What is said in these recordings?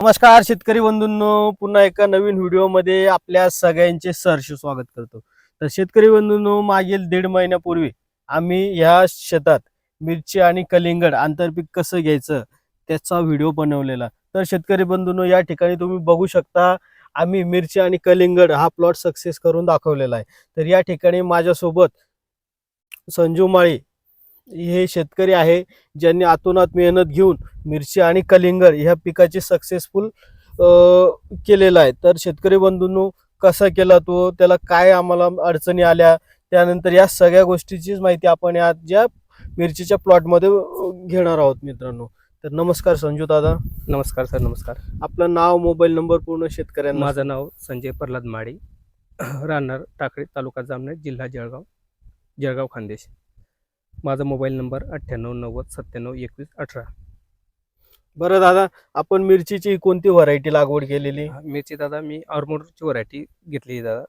नमस्कार शेतकरी बंधूंनो पुन्हा एका नवीन व्हिडिओमध्ये आपल्या सगळ्यांचे सहर्ष स्वागत करतो. तर शेतकरी बंधूंनो मागील दीड महिन्यापूर्वी आम्ही ह्या शेतात मिरची आणि कलिंगड आंतरपीक कसं घ्यायचं त्याचा व्हिडिओ बनवलेला. तर शेतकरी बंधूंनो या ठिकाणी तुम्ही बघू शकता आम्ही मिरची आणि कलिंगड हा प्लॉट सक्सेस करून दाखवलेला आहे. तर या ठिकाणी माझ्यासोबत संजू माळी हे शेतकरी आहे ज्यांनी आतोनात मेहनत घेऊन मिरची आणि कलिंगड ह्या पिकाची सक्सेसफुल केलेलं आहे. तर शेतकरी बंधूंनो कसा केला तो? त्याला काय आम्हाला अडचणी आल्या? त्यानंतर या सगळ्या गोष्टीचीच माहिती आपण या ज्या मिरचीच्या प्लॉटमध्ये घेणार आहोत मित्रांनो. तर नमस्कार संजू दादा. नमस्कार सर नमस्कार. आपलं नाव मोबाईल नंबर पूर्ण शेतकऱ्यांना. माझं नाव संजय प्रल्हाद माळी राहणार टाकळी तालुका जामनेर जिल्हा जळगाव जळगाव खानदेश. माझा मोबाईल नंबर अठ्ठ्याण्णव नव्वद सत्त्याण्णव एकवीस अठरा. बरं दादा आपण मिरचीची कोणती व्हरायटी लागवड केलेली? मिरची दादा मी आर्मोरची व्हरायटी घेतली दादा.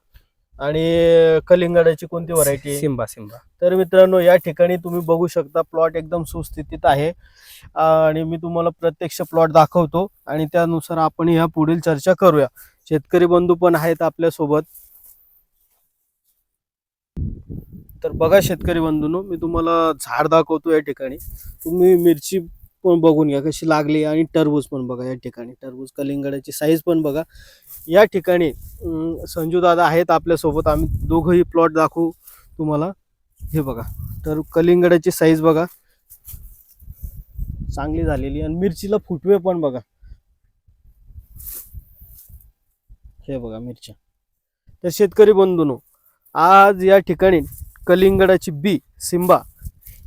आणि कलिंगडाची कोणती व्हरायटी सिम्बा सिम्बा तर मित्रांनो या ठिकाणी तुम्ही बघू शकता प्लॉट एकदम सुस्थितीत आहे. आणि मी तुम्हाला प्रत्यक्ष प्लॉट दाखवतो. आणि त्यानुसार आपण या पुढील चर्चा करूया. शेतकरी बंधू पण आहेत आपल्यासोबत. तर बघा शेतकरी बंधूंनो मी तुम्हाला झाड दाखवतो या ठिकाणी. तुम्ही मिरची पण बघून घ्या कशी लागली आणि टरबूज पण बघा या ठिकाणी. टरबूज कलिंगडाची साईज पण बघा. या ठिकाणी संजू दादा आहेत आपल्यासोबत. आम्ही दोघंही प्लॉट दाखवू तुम्हाला. हे बघा तर कलिंगडाची साईज बघा. चांगली झालेली आणि मिरचीला फुटवे पण बघा. हे बघा मिरच्या. तर शेतकरी बंधूनो आज या ठिकाणी कलिंगडाची बी सिंबा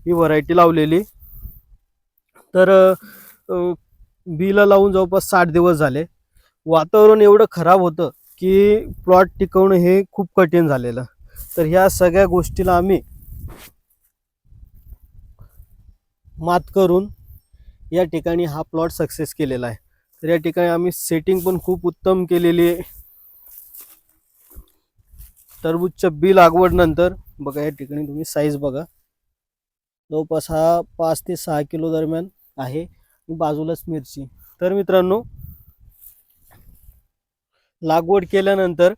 ही व्हरायटी लावलेली. तर बीला लावून जवळपास साठ दिवस झाले. वातावरण एवढं खराब होतं की प्लॉट टिकवणं हे खूप कठीण झालेलं. तर ह्या सगळ्या गोष्टीला आम्ही मात करून या ठिकाणी हा प्लॉट सक्सेस केलेला आहे. तर या ठिकाणी आम्ही सेटिंग पण खूप उत्तम केलेली आहे. टरबूजच्या बी लागवड नंतर बघा या ठिकाणी तुम्ही साईज बघा. जवळपास हा पाच ते सहा किलो दरम्यान आहे बाजूलाच मिरची. तर मित्रांनो लागवड केल्यानंतर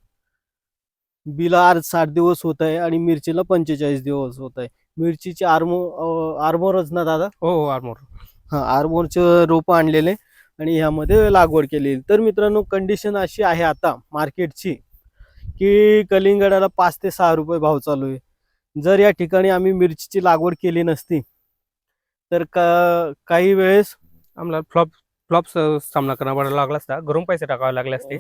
बिला आज साठ दिवस होत आहे आणि मिरचीला पंचेचाळीस दिवस होत आहे. मिरचीचे आर्मो आर्मोरच ना दादा? हो हो आर्मोर. हा आर्मोरचे रोपं आणलेले आणि ह्यामध्ये लागवड केलेली. तर मित्रांनो कंडिशन अशी आहे आता मार्केटची की कलिंगडाला पाच ते सहा रुपये भाव चालू आहे. जर या ठिकाणी आम्ही मिरचीची लागवड केली नसती तर का काही वेळेस आम्हाला फ्लॉप फ्लॉप सामना करावा लागला असता. घरून पैसे टाकावे लागले असते.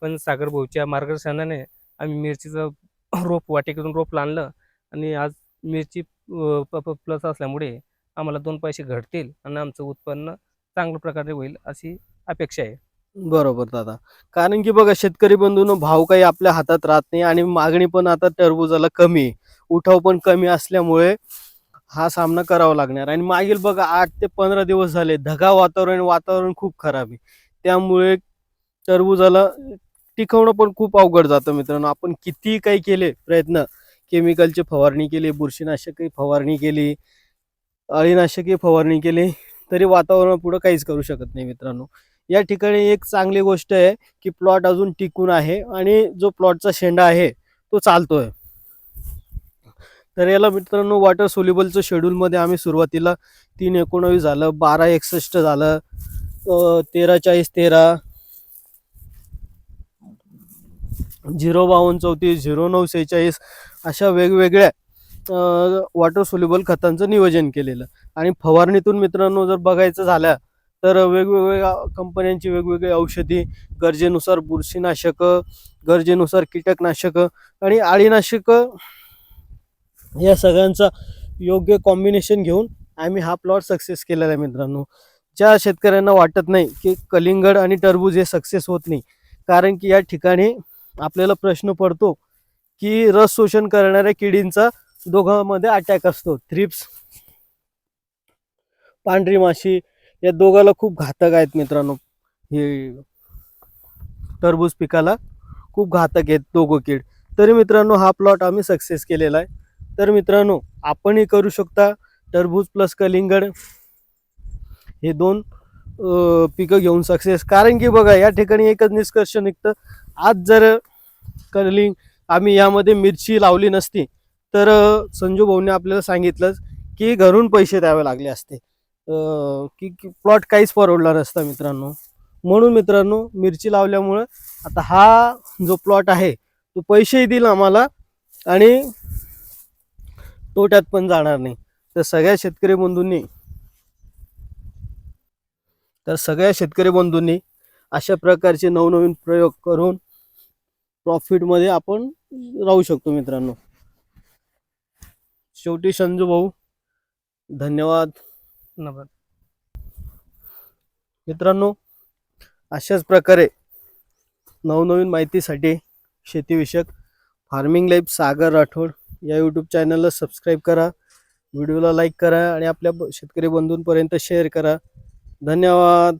पण सागर भाऊच्या मार्गदर्शनाने आम्ही मिरचीचं रोप वाटेकडून रोप आणलं आणि आज मिरची प्लस असल्यामुळे आम्हाला दोन पैसे घटतील आणि आमचं उत्पन्न चांगल्या प्रकारे होईल अशी अपेक्षा आहे. बरोबर दादा. कारण की बघा शेतकरी बंधून भाव काही आपल्या हातात राहत नाही आणि मागणी पण आता टरबुजाला कमी आहे. उठाव पण कमी असल्यामुळे हा सामना करावा लागणार. आणि मागील बघा आठ ते पंधरा दिवस झाले ढगा वातावरण वातावरण खूप खराब आहे. त्यामुळे टरबुजाला टिकवणं पण खूप अवघड जातं मित्रांनो. आपण कितीही काही केले प्रयत्न केमिकलची फवारणी केली बुरशीनाशकही फवारणी केली अळीनाशकही फवारणी केली तरी वातावरणापुढं काहीच करू शकत नाही मित्रांनो. या ठिकाणी एक चांगली गोष्ट आहे की प्लॉट अजून टिकून आहे आणि जो प्लॉटचा शेंडा आहे तो चालतोय. तर याला मित्रांनो वॉटर सोल्युबलचं शेड्यूलमध्ये आम्ही सुरुवातीला तीन एकोणावीस झालं बारा एकसष्ट झालं तेरा चाळीस तेरा झिरो बावन्न चौतीस झिरो नऊ सेहेचाळीस अशा वेगवेगळ्या वॉटर सोल्युबल खतांचं नियोजन केलेलं. आणि फवारणीतून मित्रांनो जर बघायचं झालं तर वेगवेगळ्या कंपन्यांची वेगवेगळी औषधी गरजेनुसार बुरशीनाशकं गरजेनुसार कीटकनाशकं आणि अळीनाशकं या सगळ्यांचा योग्य कॉम्बिनेशन घेऊन आम्ही हा प्लॉट सक्सेस केलेला आहे मित्रांनो. ज्या शेतकऱ्यांना वाटत नाही की कलिंगड आणि टरबूज हे सक्सेस होत नाही कारण की या ठिकाणी आपल्याला प्रश्न पडतो की रस शोषण करणाऱ्या किडींचा दोघांमध्ये अटॅक असतो. थ्रिप्स पांढरी माशी या दोघाला खूप घातक आहेत मित्रांनो. हे टरबूज पिकाला खूप घातक आहेत दोघं कीड. तरी मित्रांनो हा प्लॉट आम्ही सक्सेस केलेला आहे. तर मित्रांनो आपणही करू शकता टरबूज प्लस कलिंगड. हे दोन पिकं घेऊन सक्सेस कारण की बघा या ठिकाणी एकच निष्कर्ष निघतं. आज जर कलिंग आम्ही यामध्ये मिरची लावली नसती तर संजू भाऊने आपल्याला सांगितलंच की घरून पैसे द्यावे लागले असते. की प्लॉट काहीच परवडला नसता मित्रांनो. म्हणून मित्रांनो मिरची लावल्यामुळं आता हा जो प्लॉट आहे तो पैसेही देईल आम्हाला आणि तोट्यात पण जाणार नाही. तर सगळ्या शेतकरी बंधूंनी तर सगळ्या शेतकरी बंधूंनी अशा प्रकारचे नवनवीन प्रयोग करून प्रॉफिटमध्ये आपण राहू शकतो मित्रांनो. शेवटी संजू भाऊ धन्यवाद. नबर. मित्रांनो अशाच प्रकारे नवनवीन माहितीसाठी शेतीविषयक फार्मिंग लाईफ सागर राठोड या यूट्यूब चॅनलला सबस्क्राईब करा व्हिडिओला लाईक करा आणि आपल्या ब- शेतकरी बंधूंपर्यंत शेअर करा. धन्यवाद.